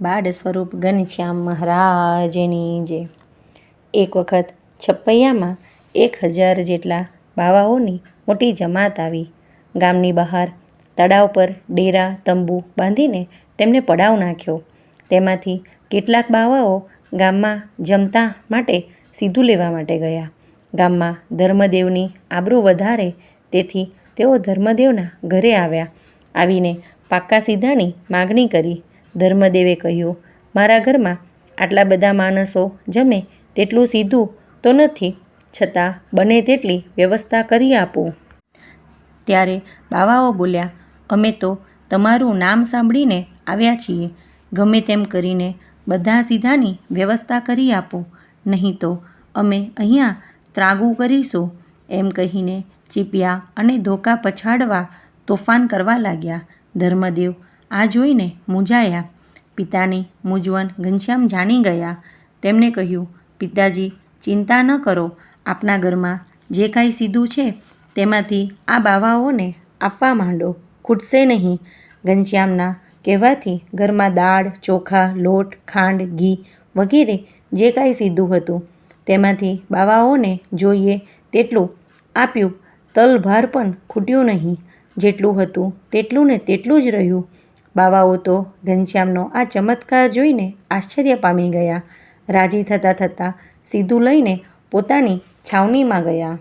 બાળ સ્વરૂપ ઘનશ્યામ મહારાજની જે એક વખત છપૈયામાં એક હજાર જેટલા બાવાઓની મોટી જમાત આવી. ગામની બહાર તળાવ પર ડેરા, તંબુ બાંધીને તેમને પડાવ નાખ્યો. તેમાંથી કેટલાક બાવાઓ ગામમાં જમતા માટે સીધું લેવા માટે ગયા. ગામમાં ધર્મદેવની આબરૂ વધારે, તેથી તેઓ ધર્મદેવના ઘરે આવ્યા. આવીને પાક્કા સીધાની માગણી કરી. ધર્મદેવે કહ્યું, મારા ઘરમાં આટલા બધા માણસો જમે તેટલું સીધું તો નથી, છતાં બને તેટલી વ્યવસ્થા કરી આપો. ત્યારે બાવાઓ બોલ્યા, અમે તો તમારું નામ સાંભળીને આવ્યા છીએ. ગમે તેમ કરીને બધા સીધાની વ્યવસ્થા કરી આપો. નહીં તો અમે અહીંયા ત્રાગું કરીશું. એમ કહીને ચીપિયા અને ધોકા પછાડવા તોફાન કરવા લાગ્યા. ધર્મદેવ આ જોઈને મૂંઝાયા પિતાની મૂંઝવણ ઘનશ્યામ જાણી ગયા. તેમણે કહ્યું, પિતાજી, ચિંતા ન કરો. આપના ઘરમાં જે કાંઈ સીધું છે, તેમાંથી આ બાવાઓને આપવા માંડો. ખૂટશે નહીં. ઘનશ્યામના કહેવાથી ઘરમાં દાળ, ચોખા, લોટ, ખાંડ, ઘી વગેરે જે કાંઈ સીધું હતું, તેમાંથી બાવાઓને જોઈએ તેટલું આપ્યું. તલભાર પણ ખૂટ્યું નહીં. જેટલું હતું તેટલું ને તેટલું જ રહ્યું. બાવાઓ તો ઘનશ્યામનો આ ચમત્કાર જોઈને આશ્ચર્ય પામી ગયા. રાજી થતાં થતાં સીધું લઈને પોતાની છાવણીમાં ગયા.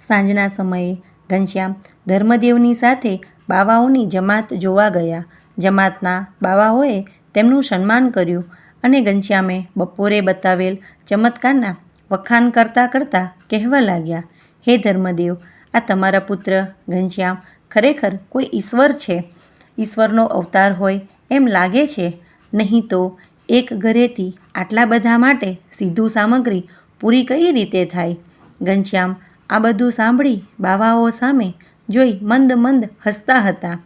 સાંજના સમયે ઘનશ્યામ ધર્મદેવની સાથે બાવાઓની જમાત જોવા ગયા. જમાતના બાવાઓએ તેમનું સન્માન કર્યું અને ઘનશ્યામે બપોરે બતાવેલ ચમત્કારના વખાણ કરતાં કરતાં કહેવા લાગ્યા, હે ધર્મદેવ, આ તમારા પુત્ર ઘનશ્યામ ખરેખર કોઈ ઈશ્વર છે? ઈશ્વરનો અવતાર હોય એમ લાગે છે. નહીં તો એક ઘરેથી આટલા બધા માટે સીધું સામગ્રી પૂરી કઈ રીતે થાય? ઘનશ્યામ આ બધું સાંભળી બાવાઓ સામે જોઈ મંદ મંદ હસતા હતા.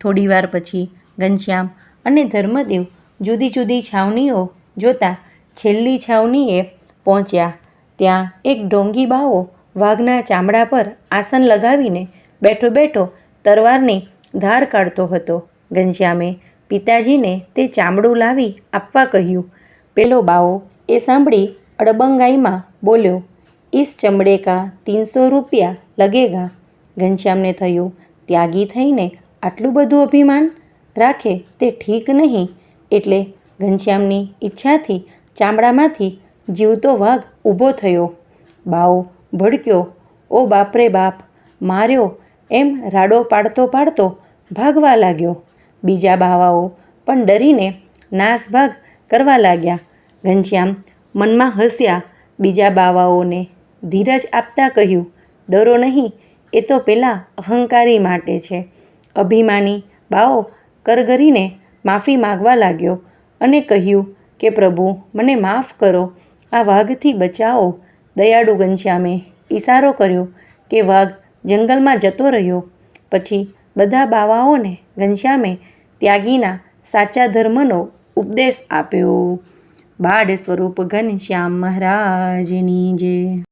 થોડીવાર પછી ઘનશ્યામ અને ધર્મદેવ જુદી જુદી છાવણીઓ જોતા છેલ્લી છાવણીએ પહોંચ્યા. ત્યાં એક ઢોંગી બાવો વાઘના ચામડા પર આસન લગાવીને બેઠો બેઠો તરવારની ધાર કાઢતો હતો. ઘનશ્યામે પિતાજીને તે ચામડું લાવી આપવા કહ્યું. પેલો બાવો એ સાંભળી અડબંગાઈમાં બોલ્યો, ઈસ ચમડે કા તીનસો રૂપિયા લગેગા? ઘનશ્યામને થયું, ત્યાગી થઈને આટલું બધું અભિમાન રાખે તે ઠીક નહીં. એટલે ઘનશ્યામની ઈચ્છાથી ચામડામાંથી જીવતો વાઘ ઊભો થયો. બાવો ભડક્યો, ઓ બાપરે બાપ, માર્યો. એમ રાડો પાડતો પાડતો ભાગવા લાગ્યો. બીજા બાવાઓ પણ ડરીને નાસભાગ કરવા લાગ્યા. ઘનશ્યામ મનમાં હસ્યા. બીજા બાવાઓને ધીરજ આપતા કહ્યું, ડરો નહીં, એ તો પેલા અહંકારી માટે છે. અભિમાની બાઓ કરગરીને માફી માગવા લાગ્યો અને કહ્યું કે, પ્રભુ, મને માફ કરો. આ વાઘથી બચાવો. દયાળુ ઘનશ્યામે ઈશારો કર્યો કે, વાઘ જંગલમાં જતો રહ્યો. પછી બધા બાવાઓને ઘનશ્યામે ત્યાગીના સાચા ધર્મનો ઉપદેશ આપ્યો. બાળ સ્વરૂપ ઘનશ્યામ મહારાજની જય.